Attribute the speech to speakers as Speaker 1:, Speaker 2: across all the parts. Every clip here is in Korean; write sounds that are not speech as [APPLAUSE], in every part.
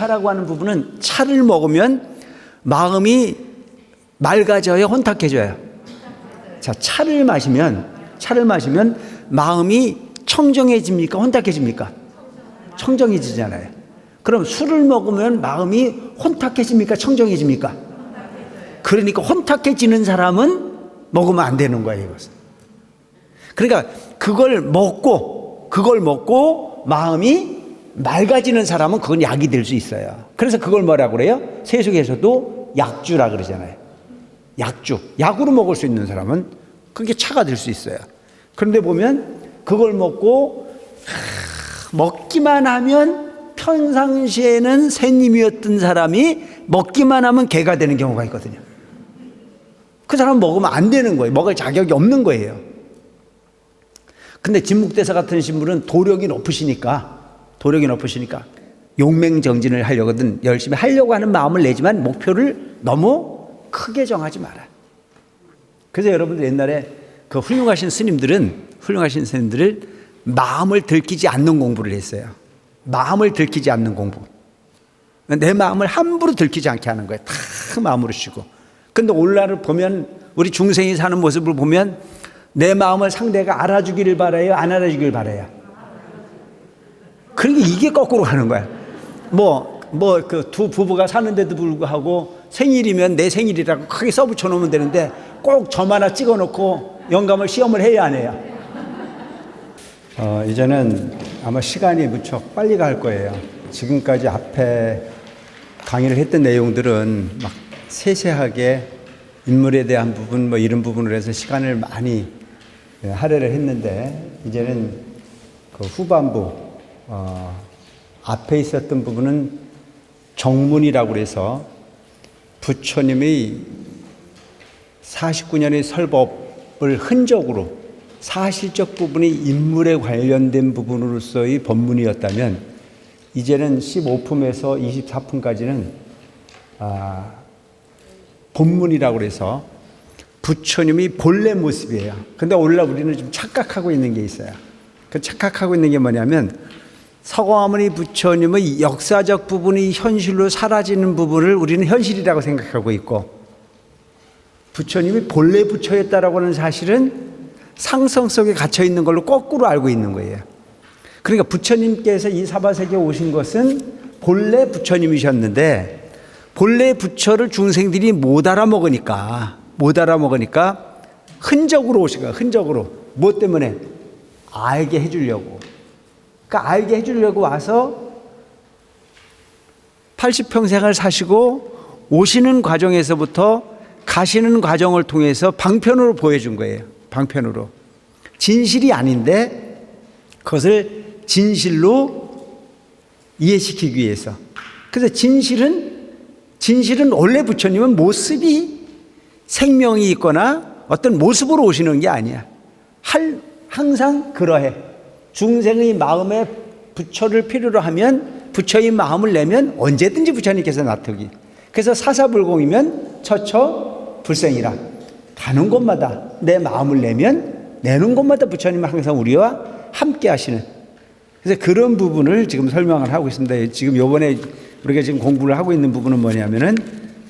Speaker 1: 약차라고 하는 부분은 차를 먹으면 마음이 맑아져요, 혼탁해져요. 자, 차를 마시면 차를 마시면 마음이 청정해집니까, 혼탁해집니까? 청정해지잖아요. 그럼 술을 먹으면 마음이 혼탁해집니까, 청정해집니까? 그러니까 혼탁해지는 사람은 먹으면 안 되는 거예요, 이것은. 그러니까 그걸 먹고 그걸 먹고 마음이 맑아지는 사람은 그건 약이 될 수 있어요. 그래서 그걸 뭐라 그래요? 세속에서도 약주라 그러잖아요. 약주. 약으로 먹을 수 있는 사람은 그게 차가 될 수 있어요. 그런데 보면 그걸 먹고 하, 먹기만 하면 평상시에는 새님이었던 사람이 먹기만 하면 개가 되는 경우가 있거든요. 그 사람 먹으면 안 되는 거예요. 먹을 자격이 없는 거예요. 근데 진묵대사 같은 신부는 도력이 높으시니까 도력이 높으시니까 용맹정진을 하려거든 열심히 하려고 하는 마음을 내지만 목표를 너무 크게 정하지 마라. 그래서 여러분들 옛날에 그 훌륭하신 스님들은 훌륭하신 스님들을 마음을 들키지 않는 공부를 했어요. 마음을 들키지 않는 공부. 내 마음을 함부로 들키지 않게 하는 거예요. 다 마음으로 쉬고. 근데 오늘날을 보면 우리 중생이 사는 모습을 보면 내 마음을 상대가 알아주기를 바라요, 안 알아주기를 바라요. 그러니까 이게 거꾸로 가는 거야. 뭐, 뭐, 그 두 부부가 사는데도 불구하고 생일이면 내 생일이라고 크게 써붙여 놓으면 되는데 꼭 점 하나 찍어 놓고 영감을 시험을 해야 안 해요. 어, 이제는 아마 시간이 무척 빨리 갈 거예요. 지금까지 앞에 강의를 했던 내용들은 막 세세하게 인물에 대한 부분 뭐 이런 부분을 해서 시간을 많이 예, 할애를 했는데 이제는 그 후반부 어, 앞에 있었던 부분은 정문이라고 그래서 부처님의 49년의 설법을 흔적으로 사실적 부분이 인물에 관련된 부분으로서의 법문이었다면 이제는 15품에서 24품까지는 아, 본문이라고 그래서 부처님이 본래 모습이에요. 근데 오늘날 우리는 좀 착각하고 있는 게 있어요. 그 착각하고 있는 게 뭐냐면 서가모니 부처님의 역사적 부분이 현실로 사라지는 부분을 우리는 현실이라고 생각하고 있고 부처님이 본래 부처였다라고 하는 사실은 상성 속에 갇혀 있는 걸로 거꾸로 알고 있는 거예요. 그러니까 부처님께서 이 사바세계에 오신 것은 본래 부처님이셨는데 본래 부처를 중생들이 못 알아먹으니까 못 알아먹으니까 흔적으로 오신 거야. 흔적으로. 뭐 때문에? 알게 해주려고. 그러니까 알게 해주려고 와서 80평생을 사시고 오시는 과정에서부터 가시는 과정을 통해서 방편으로 보여준 거예요. 방편으로. 진실이 아닌데 그것을 진실로 이해시키기 위해서. 그래서 진실은 진실은 원래 부처님은 모습이 생명이 있거나 어떤 모습으로 오시는 게 아니야. 할 항상 그러해. 중생의 마음에 부처를 필요로 하면 부처의 마음을 내면 언제든지 부처님께서 나타기. 그래서 사사불공이면 처처 불생이라. 가는 곳마다 내 마음을 내면 내는 곳마다 부처님은 항상 우리와 함께 하시는. 그래서 그런 부분을 지금 설명을 하고 있습니다. 지금 요번에 우리가 지금 공부를 하고 있는 부분은 뭐냐면은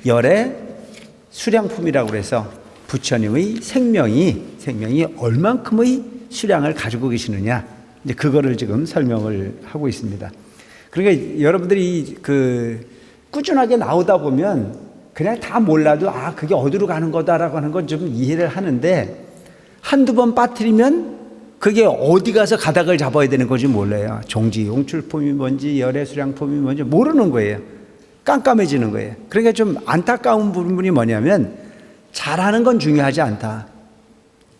Speaker 1: 열의 수량품이라고 그래서 부처님의 생명이 생명이 얼만큼의 수량을 가지고 계시느냐 이제 그거를 지금 설명을 하고 있습니다. 그러니까 여러분들이 그 꾸준하게 나오다 보면 그냥 다 몰라도 아 그게 어디로 가는 거다라고 하는 건 좀 이해를 하는데 한두 번 빠뜨리면 그게 어디 가서 가닥을 잡아야 되는 건지 몰라요. 종지 용출품이 뭔지 열의 수량품이 뭔지 모르는 거예요. 깜깜해지는 거예요. 그러니까 좀 안타까운 부분이 뭐냐면 잘하는 건 중요하지 않다.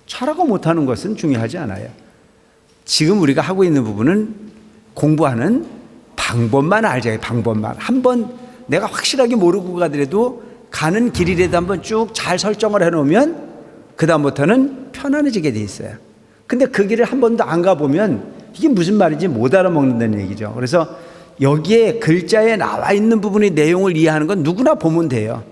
Speaker 1: 잘하고 못하는 것은 중요하지 않아요. 지금 우리가 하고 있는 부분은 공부하는 방법만 알자. 방법만. 한번 내가 확실하게 모르고 가더라도 가는 길이라도 한번 쭉 잘 설정을 해놓으면 그다음부터는 편안해지게 돼 있어요. 근데 그 길을 한 번도 안 가보면 이게 무슨 말인지 못 알아먹는다는 얘기죠. 그래서 여기에 글자에 나와 있는 부분의 내용을 이해하는 건 누구나 보면 돼요.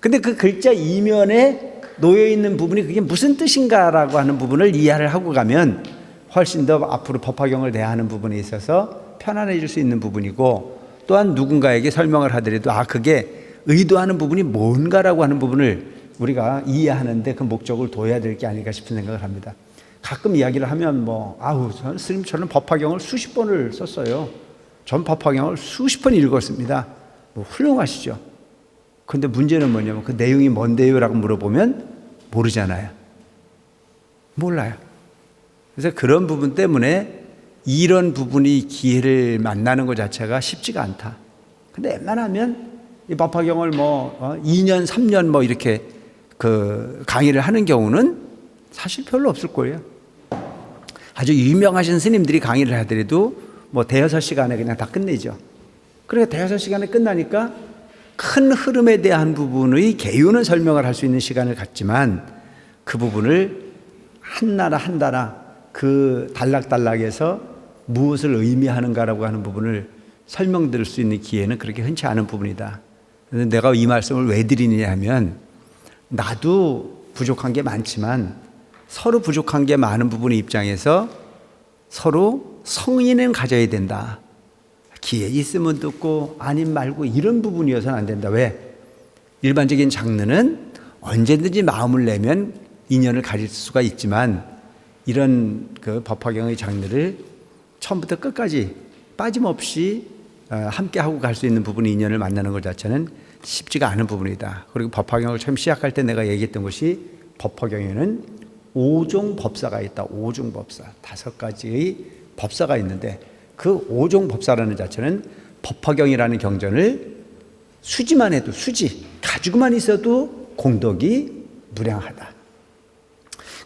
Speaker 1: 근데 그 글자 이면에 놓여 있는 부분이 그게 무슨 뜻인가라고 하는 부분을 이해를 하고 가면 훨씬 더 앞으로 법화경을 대하는 부분에 있어서 편안해질 수 있는 부분이고 또한 누군가에게 설명을 하더라도 아 그게 의도하는 부분이 뭔가라고 하는 부분을 우리가 이해하는데 그 목적을 둬야 될 게 아닐까 싶은 생각을 합니다. 가끔 이야기를 하면 뭐 아우 저는 스님처럼 법화경을 수십 번을 썼어요. 전 법화경을 수십 번 읽었습니다. 뭐 훌륭하시죠. 근데 문제는 뭐냐면 그 내용이 뭔데요라고 물어보면 모르잖아요. 몰라요. 그래서 그런 부분 때문에 이런 부분이 기회를 만나는 것 자체가 쉽지가 않다. 근데 웬만하면 이 법화경을 뭐 어, 2년, 3년 뭐 이렇게 그 강의를 하는 경우는 사실 별로 없을 거예요. 아주 유명하신 스님들이 강의를 하더라도 뭐 대여섯 시간에 그냥 다 끝내죠. 그러니까 대여섯 시간에 끝나니까 큰 흐름에 대한 부분의 개요는 설명을 할 수 있는 시간을 갖지만 그 부분을 한 나라 한 나라 그 단락단락에서 무엇을 의미하는가라고 하는 부분을 설명드릴 수 있는 기회는 그렇게 흔치 않은 부분이다. 내가 이 말씀을 왜 드리느냐 하면 나도 부족한 게 많지만 서로 부족한 게 많은 부분의 입장에서 서로 성인은 가져야 된다. 기회 있으면 듣고 아님 말고 이런 부분이어서는 안 된다. 왜? 일반적인 장르는 언제든지 마음을 내면 인연을 가질 수가 있지만 이런 그 법화경의 장르를 처음부터 끝까지 빠짐없이 어, 함께 하고 갈 수 있는 부분이 인연을 만나는 것 자체는 쉽지가 않은 부분이다. 그리고 법화경을 처음 시작할 때 내가 얘기했던 것이 법화경에는 오종 법사가 있다. 오종 법사 다섯 가지의 법사가 있는데 그 오종 법사라는 자체는 법화경이라는 경전을 수지만 해도 수지 가지고만 있어도 공덕이 무량하다.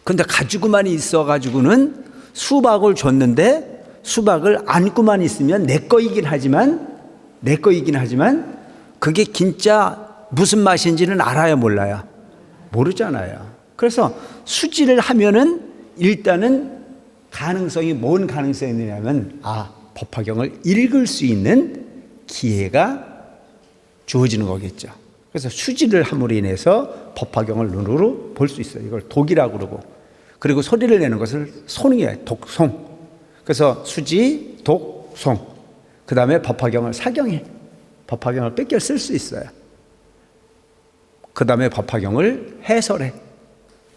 Speaker 1: 근데 가지고만 있어 가지고는 수박을 줬는데 수박을 안고만 있으면 내 거이긴 하지만 내 거이긴 하지만 그게 진짜 무슨 맛인지는 알아야 몰라요. 모르잖아요. 그래서 수지를 하면은 일단은 가능성이 뭔 가능성이 있느냐면 아 법화경을 읽을 수 있는 기회가 주어지는 거겠죠. 그래서 수지를 함으로 인해서 법화경을 눈으로 볼 수 있어요. 이걸 독이라고 그러고 그리고 소리를 내는 것을 손이에요. 독송. 그래서 수지, 독, 송. 그 다음에 법화경을 사경해. 법화경을 뺏겨 쓸 수 있어요. 그 다음에 법화경을 해설해.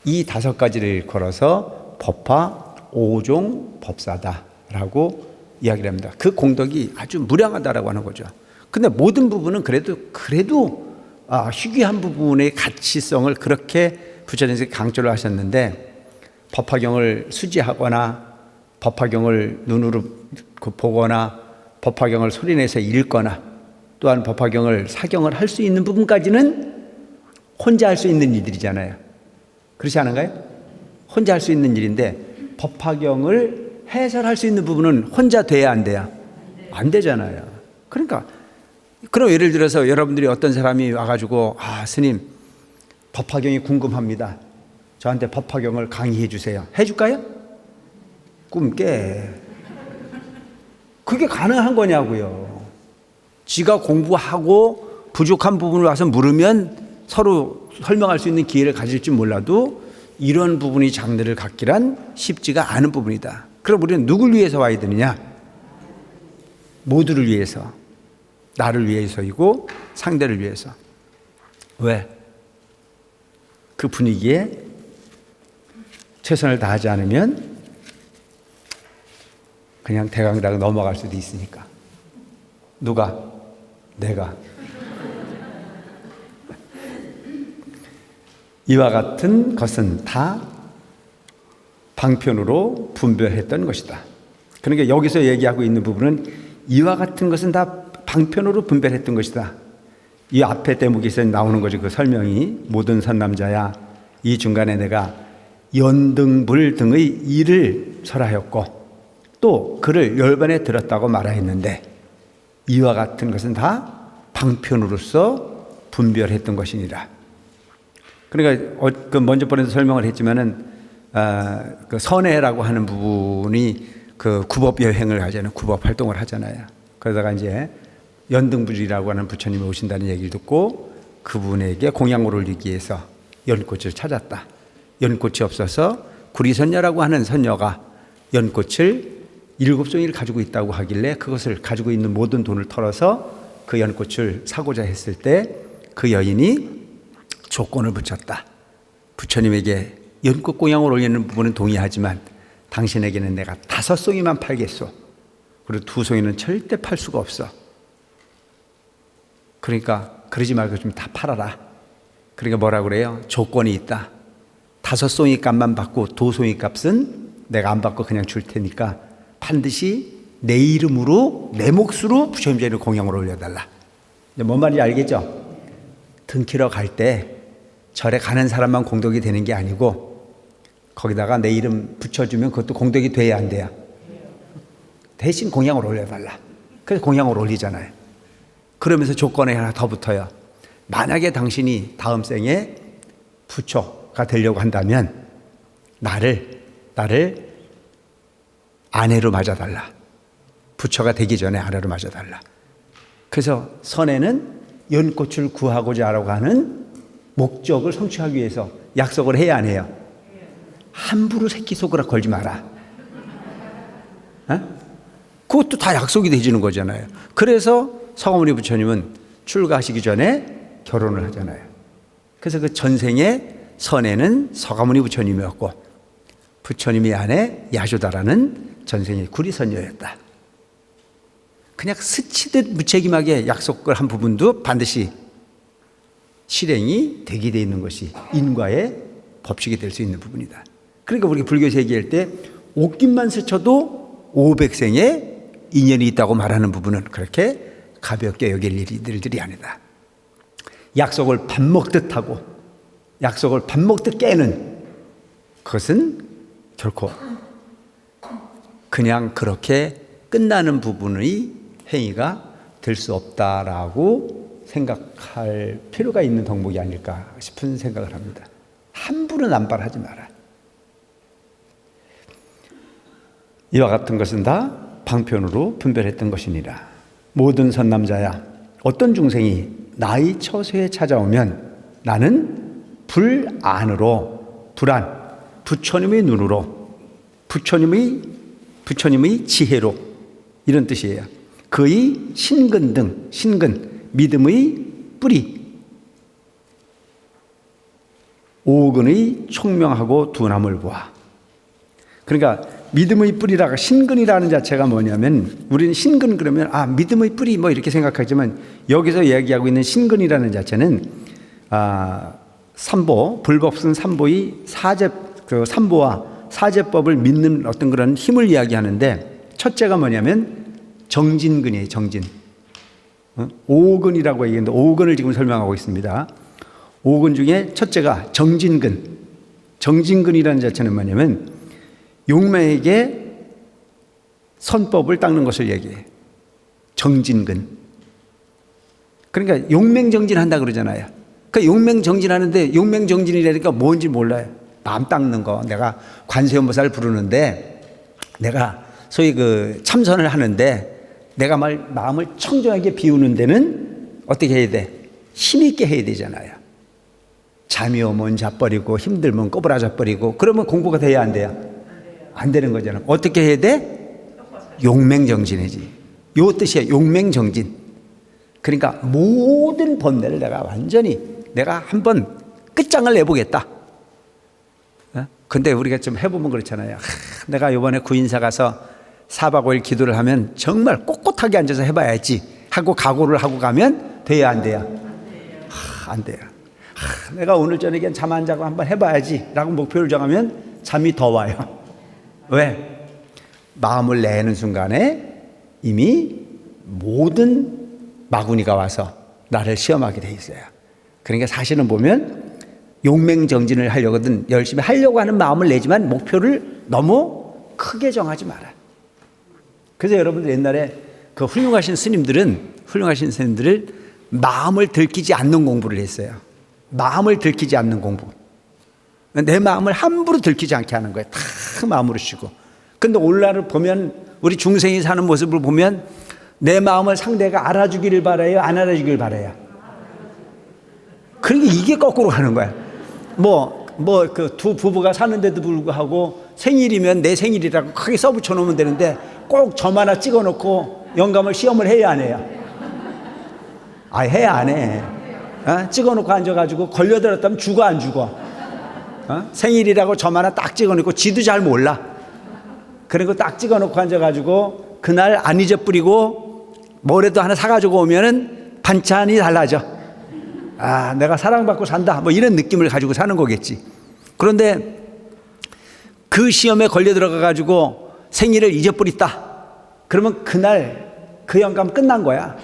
Speaker 1: 이 다섯 가지를 걸어서 법화 오종 법사다라고 이야기를 합니다. 그 공덕이 아주 무량하다라고 하는 거죠. 근데 모든 부분은 그래도 그래도 아, 희귀한 부분의 가치성을 그렇게 부처님께서 강조를 하셨는데 법화경을 수지하거나 법화경을 눈으로 그 보거나 법화경을 소리내서 읽거나 또한 법화경을 사경을 할 수 있는 부분까지는 혼자 할 수 있는 일들이잖아요. 그렇지 않은가요? 혼자 할 수 있는 일인데 법화경을 해설할 수 있는 부분은 혼자 돼야 안 돼야? 안 되잖아요. 그러니까 그럼 예를 들어서 여러분들이 어떤 사람이 와가지고 아 스님 법화경이 궁금합니다. 저한테 법화경을 강의해 주세요. 해줄까요? 꿈깨. 그게 가능한 거냐고요. 지가 공부하고 부족한 부분을 와서 물으면 서로 설명할 수 있는 기회를 가질지 몰라도 이런 부분이 장르를 갖기란 쉽지가 않은 부분이다. 그럼 우리는 누굴 위해서 와야 되느냐? 모두를 위해서. 나를 위해서이고 상대를 위해서. 왜? 그 분위기에 최선을 다하지 않으면 그냥 대강당 넘어갈 수도 있으니까. 누가? 내가. [LAUGHS] 이와 같은 것은 다 방편으로 분별했던 것이다. 그러니까 여기서 얘기하고 있는 부분은 이와 같은 것은 다 방편으로 분별했던 것이다. 이 앞에 대목에서 나오는 거죠. 그 설명이 모든 선남자야 이 중간에 내가 연등불 등의 일을 설하였고 또 그를 열반에 들었다고 말하였는데 이와 같은 것은 다 방편으로서 분별했던 것이니라. 그러니까 어, 그 먼저 번에도 설명을 했지만은 아, 그 선해라고 하는 부분이 그 구법 여행을 하잖아요. 구법 활동을 하잖아요. 그러다가 이제 연등불이라고 하는 부처님이 오신다는 얘기를 듣고 그분에게 공양을 올리기 위해서 연꽃을 찾았다. 연꽃이 없어서 구리선녀라고 하는 선녀가 연꽃을 일곱 송이를 가지고 있다고 하길래 그것을 가지고 있는 모든 돈을 털어서 그 연꽃을 사고자 했을 때 그 여인이 조건을 붙였다. 부처님에게 연꽃 공양을 올리는 부분은 동의하지만 당신에게는 내가 다섯 송이만 팔겠소. 그리고 두 송이는 절대 팔 수가 없어. 그러니까 그러지 말고 좀 다 팔아라. 그러니까 뭐라 그래요? 조건이 있다. 다섯 송이 값만 받고 두 송이 값은 내가 안 받고 그냥 줄 테니까 반드시 내 이름으로 내 몫으로 부처님 자리를 공양을 올려달라. 뭔 말인지 알겠죠? 등키러 갈 때 절에 가는 사람만 공덕이 되는 게 아니고 거기다가 내 이름 붙여주면 그것도 공덕이 돼야 안 돼요. 대신 공양을 올려달라. 그래서 공양을 올리잖아요. 그러면서 조건에 하나 더 붙어요. 만약에 당신이 다음 생에 부처가 되려고 한다면 나를 나를 아내로 맞아달라. 부처가 되기 전에 아내로 맞아달라. 그래서 선에는 연꽃을 구하고자 하라고 하는 목적을 성취하기 위해서 약속을 해야 안 해요. 함부로 새끼 속으로 걸지 마라. 어? 그것도 다 약속이 되지는 거잖아요. 그래서 서가모니 부처님은 출가하시기 전에 결혼을 하잖아요. 그래서 그 전생에 선에는 서가모니 부처님이었고 부처님이 아내 야조다라는 전생의 구리선녀였다. 그냥 스치듯 무책임하게 약속을 한 부분도 반드시 실행이 돼 있는 것이 인과의 법칙이 될 수 있는 부분이다. 그러니까 우리 불교에서 얘기할 때 옷깃만 스쳐도 500생에 인연이 있다고 말하는 부분은 그렇게 가볍게 여길 일들이 아니다. 약속을 밥 먹듯 하고 약속을 밥 먹듯 깨는 그것은 결코 그냥 그렇게 끝나는 부분의 행위가 될 수 없다라고 생각할 필요가 있는 덕목이 아닐까 싶은 생각을 합니다. 함부로 남발하지 마라. 이와 같은 것은 다 방편으로 분별했던 것이니라. 모든 선남자야, 어떤 중생이 나의 처소에 찾아오면 나는 불안으로, 불안, 부처님의 눈으로, 부처님의, 부처님의 지혜로, 이런 뜻이에요. 그의 신근 등, 신근, 믿음의 뿌리, 오근의 총명하고 둔함을 보아. 그러니까 믿음의 뿌리라가 신근이라는 자체가 뭐냐면 우리는 신근 그러면 아 믿음의 뿌리 뭐 이렇게 생각하지만 여기서 이야기하고 있는 신근이라는 자체는 아 삼보 불법승 삼보의 사제 그 삼보와 사제법을 믿는 어떤 그런 힘을 이야기하는데 첫째가 뭐냐면 정진근이에요 정진. 어? 오근이라고 얘기했는데 오근을 지금 설명하고 있습니다. 오근 중에 첫째가 정진근. 정진근이라는 자체는 뭐냐면 용매에게 선법을 닦는 것을 얘기해. 정진근. 그러니까 용맹정진 한다 그러잖아요. 그 용맹정진 하는데 용맹정진이라니까 뭔지 몰라요. 마음 닦는 거. 내가 관세음보살 부르는데 내가 소위 그 참선을 하는데 내가 말 마음을 청정하게 비우는 데는 어떻게 해야 돼? 힘있게 해야 되잖아요. 잠이 오면 자버리고 힘들면 꼬부라져 버리고 그러면 공부가 돼야 안 돼요. 안 되는 거잖아. 어떻게 해야 돼? 용맹정진이지. 요 뜻이야. 용맹정진. 그러니까 모든 번뇌를 내가 완전히 내가 한번 끝장을 내보겠다. 어? 근데 우리가 좀 해보면 그렇잖아요. 하, 내가 요번에 구인사 가서 4박 5일 기도를 하면 정말 꼿꼿하게 앉아서 해봐야지 하고 각오를 하고 가면 돼야 안? 하, 안 돼요. 하, 내가 오늘 저녁엔 잠 안 자고 한번 해봐야지 라고 목표를 정하면 잠이 더 와요. 왜? 마음을 내는 순간에 이미 모든 마구니가 와서 나를 시험하게 돼 있어요. 그러니까 사실은 보면 용맹정진을 하려거든 열심히 하려고 하는 마음을 내지만 목표를 너무 크게 정하지 마라. 그래서 여러분들 옛날에 그 훌륭하신 스님들은 훌륭하신 스님들을 마음을 들키지 않는 공부를 했어요. 마음을 들키지 않는 공부. 내 마음을 함부로 들키지 않게 하는 거예요. 다 마음으로 쉬고. 근데 오늘날을 보면 우리 중생이 사는 모습을 보면 내 마음을 상대가 알아주기를 바라요, 안 알아주기를 바라요. 그러니까 이게 거꾸로 가는 거야. 뭐, 뭐, 그 두 부부가 사는데도 불구하고 생일이면 내 생일이라고 크게 써붙여 놓으면 되는데 꼭 점 하나 찍어 놓고 영감을 시험을 해야 안 해요. 아, 해, 안 해? 어? 찍어 놓고 앉아가지고 걸려들었다면 죽어, 안 죽어? 어? 생일이라고 점 하나 딱 찍어놓고 지도 잘 몰라. 그리고 딱 찍어놓고 앉아가지고 그날 안 잊어뿌리고 뭐라도 하나 사가지고 오면은 반찬이 달라져. 아, 내가 사랑받고 산다. 뭐 이런 느낌을 가지고 사는 거겠지. 그런데 그 시험에 걸려 들어가가지고 생일을 잊어버렸다. 그러면 그날 그 영감 끝난 거야.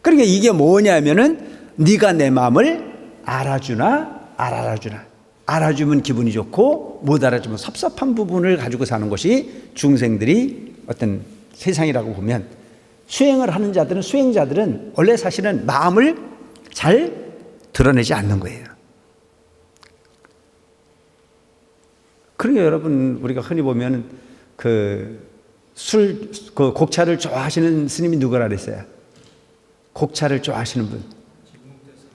Speaker 1: 그러니까 이게 뭐냐면은 네가 내 마음을 알아주나 안 알아주나 알아주면 기분이 좋고 못 알아주면 섭섭한 부분을 가지고 사는 것이 중생들이 어떤 세상이라고 보면 수행을 하는 자들은 수행자들은 원래 사실은 마음을 잘 드러내지 않는 거예요. 그러니까 여러분 우리가 흔히 보면 그 술, 그 곡차를 좋아하시는 스님이 누구라 그랬어요? 곡차를 좋아하시는 분.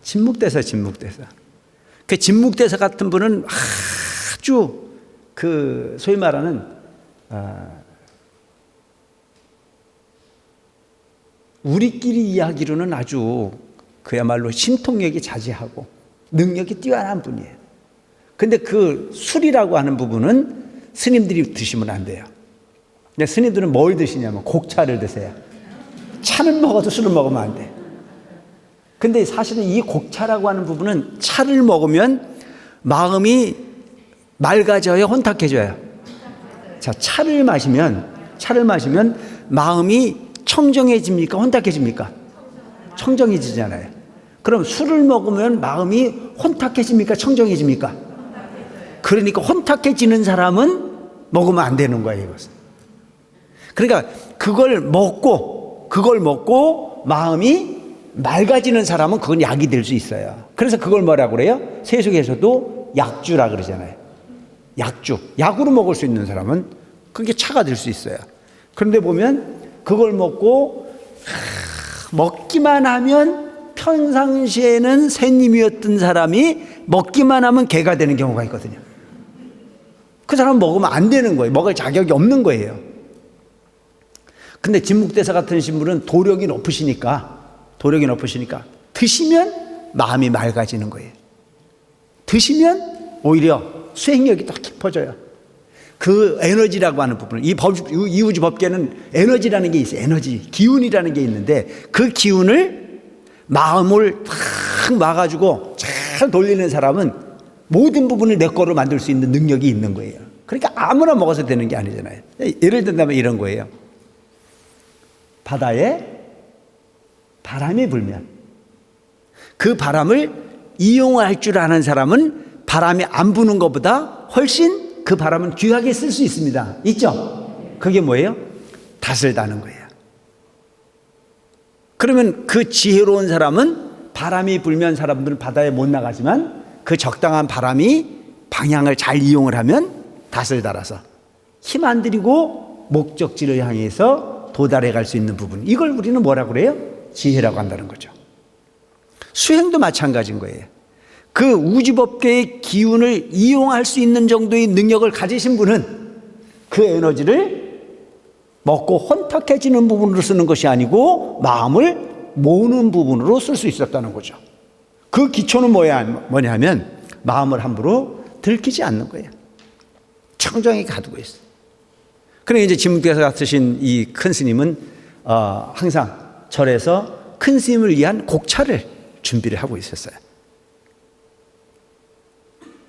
Speaker 1: 진묵대사, 진묵대사. 그 진묵대사 같은 분은 아주 그 소위 말하는 아, 우리끼리 이야기로는 아주 그야말로 신통력이 자제하고 능력이 뛰어난 분이에요. 근데 그 술이라고 하는 부분은 스님들이 드시면 안 돼요. 근데 스님들은 뭘 드시냐면 곡차를 드세요. 차는 먹어도 술을 먹으면 안 돼. 근데 사실은 이 곡차라고 하는 부분은 차를 먹으면 마음이 맑아져요, 혼탁해져요. 자, 차를 마시면 차를 마시면 마음이 청정해집니까, 혼탁해집니까? 청정해지잖아요. 그럼 술을 먹으면 마음이 혼탁해집니까, 청정해집니까? 그러니까 혼탁해지는 사람은 먹으면 안 되는 거예요, 이것은. 그러니까 그걸 먹고 그걸 먹고 마음이 맑아지는 사람은 그건 약이 될 수 있어요. 그래서 그걸 뭐라 그래요? 세속에서도 약주라 그러잖아요. 약주. 약으로 먹을 수 있는 사람은 그게 차가 될 수 있어요. 그런데 보면 그걸 먹고 하, 먹기만 하면 평상시에는 새님이었던 사람이 먹기만 하면 개가 되는 경우가 있거든요. 그 사람은 먹으면 안 되는 거예요. 먹을 자격이 없는 거예요. 근데 진묵대사 같은 신분은 도력이 높으시니까, 도력이 높으시니까 드시면 마음이 맑아지는 거예요. 드시면 오히려 수행력이 더 깊어져요. 그 에너지라고 하는 부분, 이 법, 이 우주 법계는 에너지라는 게 있어요. 에너지, 기운이라는 게 있는데 그 기운을 마음을 탁 막아주고 잘 돌리는 사람은 모든 부분을 내 거로 만들 수 있는 능력이 있는 거예요. 그러니까 아무나 먹어서 되는 게 아니잖아요. 예를 든다면 이런 거예요. 바다에 바람이 불면 그 바람을 이용할 줄 아는 사람은 바람이 안 부는 것보다 훨씬 그 바람은 귀하게 쓸 수 있습니다. 있죠? 그게 뭐예요? 닷을 다는 거예요. 그러면 그 지혜로운 사람은 바람이 불면 사람들은 바다에 못 나가지만 그 적당한 바람이 방향을 잘 이용을 하면 닷을 달아서 힘 안 들이고 목적지를 향해서 도달해 갈 수 있는 부분. 이걸 우리는 뭐라 그래요? 지혜라고 한다는 거죠. 수행도 마찬가지인 거예요. 그 우주법계의 기운을 이용할 수 있는 정도의 능력을 가지신 분은 그 에너지를 먹고 혼탁해지는 부분으로 쓰는 것이 아니고 마음을 모으는 부분으로 쓸 수 있었다는 거죠. 그 기초는 뭐야, 뭐냐면 마음을 함부로 들키지 않는 거예요. 청정히 가두고 있어. 그러니까 이제 진문께서 쓰신 이 큰 스님은 어, 항상 절에서 큰 스님을 위한 곡차를 준비를 하고 있었어요.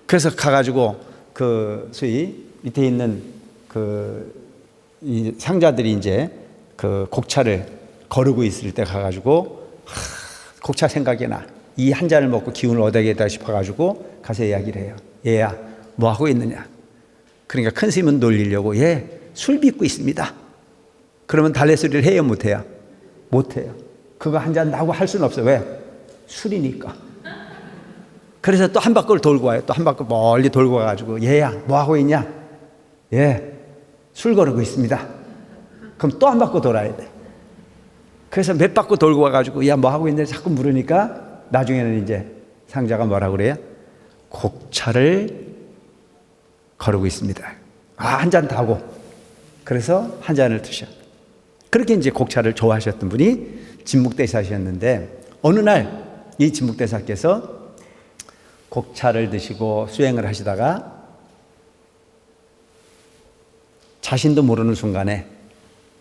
Speaker 1: 그래서 가가지고 그 소위 밑에 있는 그이 상자들이 이제 그 곡차를 거르고 있을 때 가가지고 하, 곡차 생각이 나. 이 한 잔을 먹고 기운을 얻어야겠다 싶어가지고 가서 이야기를 해요. 얘야, 뭐 하고 있느냐? 그러니까 큰 스님은 놀리려고 얘술 빚고 있습니다. 그러면 달래소리를 해요, 못해요? 못해요. 그거 한 잔 나고 할 수는 없어요. 왜? 술이니까. 그래서 또 한 바퀴를 돌고 와요. 또 한 바퀴 멀리 돌고 와가지고 얘야 뭐 하고 있냐? 예, 술 거르고 있습니다. 그럼 또 한 바퀴 돌아야 돼. 그래서 몇 바퀴 돌고 와가지고 야 뭐 하고 있냐 자꾸 물으니까 나중에는 이제 상자가 뭐라 그래요? 곡차를 거르고 있습니다. 아, 한잔 다고. 그래서 한 잔을 드셔. 그렇게 이제 곡차를 좋아하셨던 분이 진묵대사셨는데 어느 날 이 진묵대사께서 곡차를 드시고 수행을 하시다가 자신도 모르는 순간에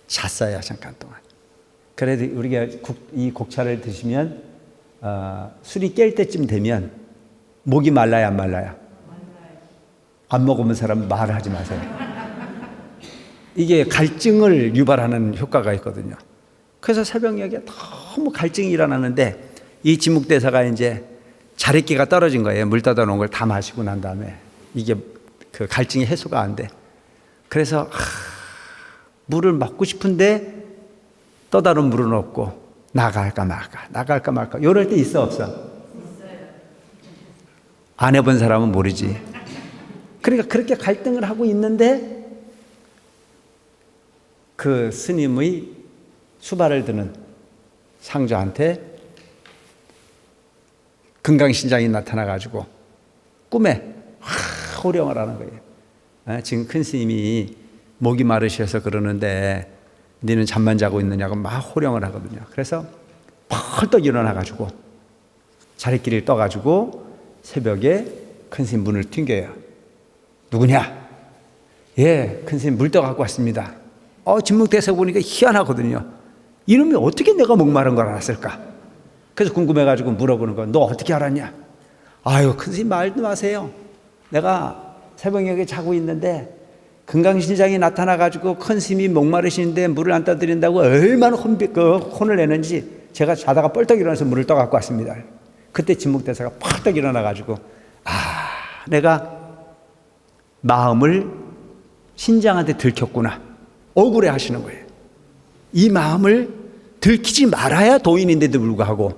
Speaker 1: 잤어요 잠깐 동안. 그래도 우리가 국- 이 곡차를 드시면 어, 술이 깰 때쯤 되면 목이 말라야 안 말라요? 안 먹으면 사람 말하지 마세요. 이게 갈증을 유발하는 효과가 있거든요. 그래서 새벽녘에 너무 갈증이 일어나는데 이 진묵대사가 이제 자릿기가 떨어진 거예요. 물 떠다 놓은 걸 다 마시고 난 다음에 이게 그 갈증이 해소가 안 돼. 그래서 하, 물을 먹고 싶은데 떠다른 물은 없고 나갈까 말까 나갈까 말까 이럴 때 있어 없어? 안 해본 사람은 모르지. 그러니까 그렇게 갈등을 하고 있는데 그 스님의 수발을 드는 상주한테 금강신장이 나타나 가지고 꿈에 하, 호령을 하는 거예요. 아, 지금 큰 스님이 목이 마르셔서 그러는데 너는 잠만 자고 있느냐고 막 호령을 하거든요. 그래서 펄떡 일어나 가지고 자리끼리 떠 가지고 새벽에 큰 스님 문을 튕겨요. 누구냐? 예, 큰 스님 물 떠 갖고 왔습니다. 어, 진묵대사 보니까 희한하거든요. 이놈이 어떻게 내가 목마른 걸 알았을까? 그래서 궁금해가지고 물어보는 거야. 너 어떻게 알았냐? 아유, 큰 스님 말도 마세요. 내가 새벽녘에 자고 있는데 금강신장이 나타나가지고 큰 스님이 목마르시는데 물을 안 떠드린다고 얼마나 혼비, 그 혼을 내는지 제가 자다가 뻘떡 일어나서 물을 떠갖고 왔습니다. 그때 진묵대사가 펄떡 일어나가지고 아, 내가 마음을 신장한테 들켰구나. 억울해 하시는 거예요. 이 마음을 들키지 말아야 도인인데도 불구하고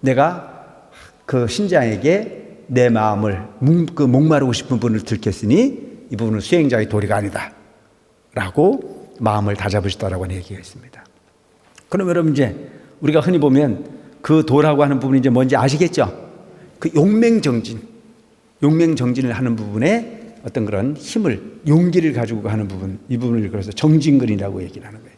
Speaker 1: 내가 그 신장에게 내 마음을 목- 그 목마르고 싶은 분을 들켰으니 이 부분은 수행자의 도리가 아니다. 라고 마음을 다잡으시더라고 하는 얘기가 있습니다. 그럼 여러분 이제 우리가 흔히 보면 그 도라고 하는 부분이 이제 뭔지 아시겠죠? 그 용맹정진, 용맹정진을 하는 부분에 어떤 그런 힘을, 용기를 가지고 하는 부분, 이 부분을 그래서 정진근이라고 얘기를 하는 거예요.